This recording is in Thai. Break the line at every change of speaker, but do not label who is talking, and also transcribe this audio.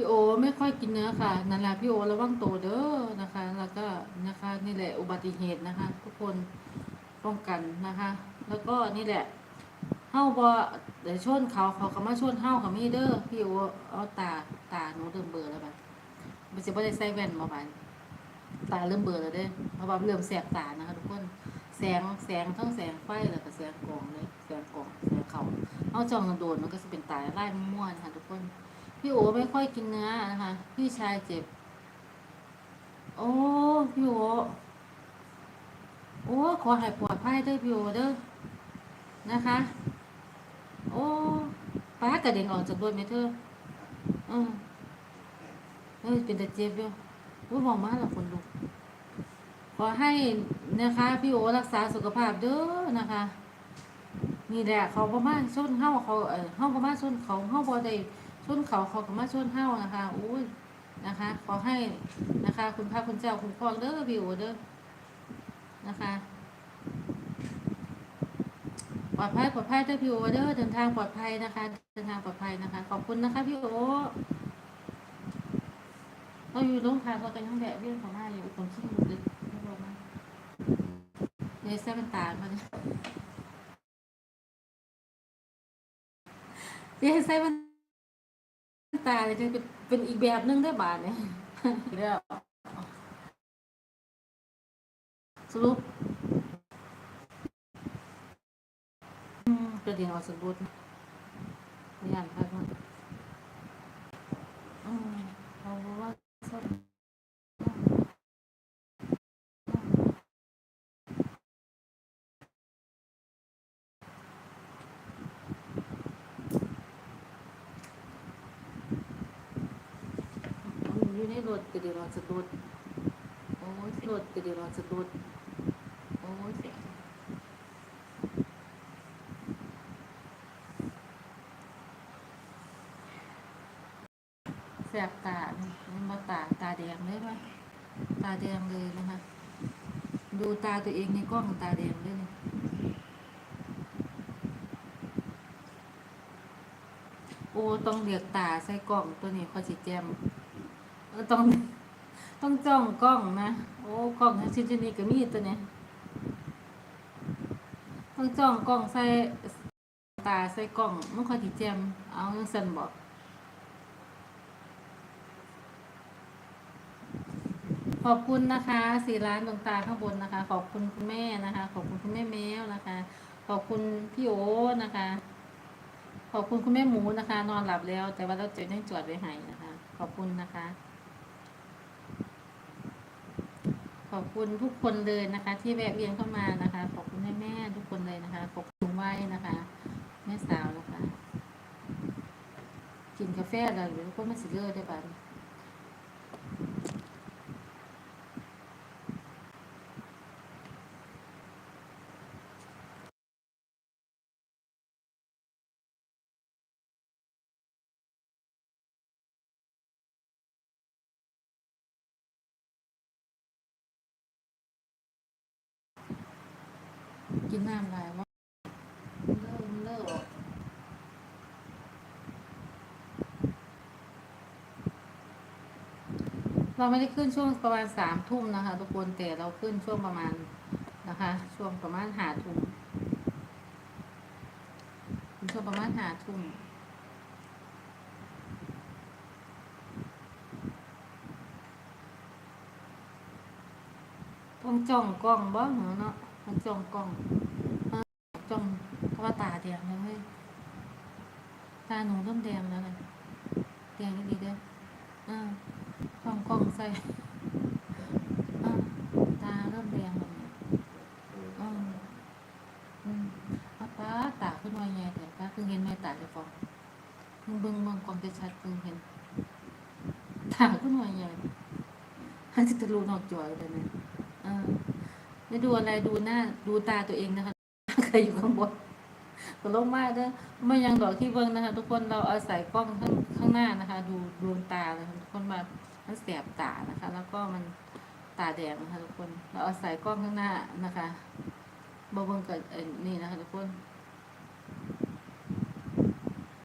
พี่โอไม่ค่อยกินเนื้อค่ะนั่นแหละพี่โอระวังตัวเด้อนะคะ แล้วก็นะคะนี่แหละอุบัติเหตุนะคะ ทุกคนป้องกันนะคะ แล้วก็นี่แหละเฮาบ่เดี๋ยวชนเขาเขาก็มาชนเฮากับมีเด้อพี่โอเอาตาตาหนูเริ่มเบลอแล้วบัดมันสิบ่ได้ใส่แว่นมาบัดตาเริ่มเบลอแล้วเด้เพราะว่าเริ่มแสบตานะคะทุกคนแสงแสงทั้งแสงไฟแล้วก็แสงกล่องเลยแสงกล่องแสงเขาเฮาจองโดนมันก็สิเป็นตาไล่ม่วนๆนะคะทุกคน พี่โอไม่ค่อยกินเนื้อนะคะ พี่ชายเจ็บ โอ้พี่โอโอ้ขอให้ปลอดภัยเด้อพี่โอเด้อนะคะ โอ้ป้ากระเด็นออกจากรถไหมเธออืมเอ้ยเป็นแต่เจ็บอยู่อุ้ยมองมาแล้วคนลุกขอให้นะคะพี่โอรักษาสุขภาพเด้อนะคะนี่แหละเขาประมาณชนเฮาเขาเออเฮาประมาณชนเขาเฮาบ่ได้ ชนเขาเขาก็มาชนเฮานะคะอุ้ยนะคะ ขอให้นะคะ คุณพระคุณเจ้าคุ้มครอเด้อพี่โอเด้อนะคะปลอดภัยปลอดภัยเด้อพี่โอเด้อเดินทางปลอดภัยนะคะเดินทางปลอดภัยนะคะ ขอบคุณนะคะพี่โอเราอยู่โรงพยาบาลเรากันทั้งแบบเรื่องของหน้าอยู่ตรงที่มุดเลยไม่รู้นะเนี่ยแซ่บนตามาเนี่ยเดี๋ยวใส่มัน ตาเลยจะเป็นเป็นอีกแบบนึงได้บาทเนี่ยเดี๋ยวสรุปอืมกระเดียงเอาสรุปเรียนครับมันอืมเราว่าสรุป อยู่ในรถกระเดียงเอาสรุปโอ้ยรถกระเดียงเอาสรุปโอ้ยเสียแสบตาเนี่ยมันมาตาตาแดงเลยไหมตาแดงเลยนะคะ ดูตาตัวเองในกล้องตาแดงเลยเนี่ยโอ้ต้องเรียกตาใส่กล้องตัวนี้คอยสิแจม เออต้องต้องจ้องกล้องนะ โอ้กล้องชิ้นนี้ก็มีตัวเนี้ยต้องจ้องกล้องใส่ตาใส่กล้องมันคอยสิแจมเอาจังซั่นบอกขอบคุณนะคะสี่ร้านดวงตาข้างบนนะคะ ขอบคุณคุณแม่นะคะ ขอบคุณคุณแม่แมวนะคะ ขอบคุณพี่โอนะคะ ขอบคุณคุณแม่หมูนะคะ นอนหลับแล้ว แต่ว่าเราเจะยังจวดไว้ให้นะคะ ขอบคุณนะคะ ขอบคุณทุกคนเลยนะคะ ที่แวะเวียนเข้ามานะคะ ขอบคุณแม่แม่ๆทุกคนเลยนะคะขอบคุณไว้นะคะแม่สาวนะคะ กินกาแฟแล้วหรือก็ไม่สิเลอร์ได้ป่ะ กินน้ำลายว่าเลิกเลิกเราไม่ได้ขึ้นช่วงประมาณสามทุ่มนะคะ ทุกคนแต่เราขึ้นช่วงประมาณนะคะ ช่วงประมาณหาทุ่มช่วงประมาณหาทุ่มต้องจ้องกล้องบ้างเนาะ ต้องจ้องกล้องจ้องเพราะว่าตาแดงแล้วเว้ยตาหนูเริ่มแดงแล้วเลยแดงดีเด้ออ่าจ้องกล้องใส่ตาเริ่มแดงแล้วเนี่ยอืมอืมป้าป้าตาขึ้นมาใหญ่แต่ป้าเพิ่งเห็นไหมตาเจะฟองเพิ่งเบิ่งเบิ่งกล้องจะชัดเพิ่งเห็นตาขึ้นมาใหญ่ฮันจะทะลุนอกจอยเลยนี่ยอ่า ม่ดูอะไรดูหน้าดูตาตัวเองนะคะใครอยู่ข้างบนก็ลงมาเด้อไม่ยังดอกที่เบิ้งนะคะ ทุกคนเราเอาศัยกล้องข้างข้างหน้านะคะ ดูดวงตาเลยทุกคนมามันแสบตานะคะ แล้วก็มันตาแดงนะคะ ทุกคน เราเอาศัยกล้องข้างหน้านะคะบเบิ้งกับเอ่อนี่นะคะ ทุกคน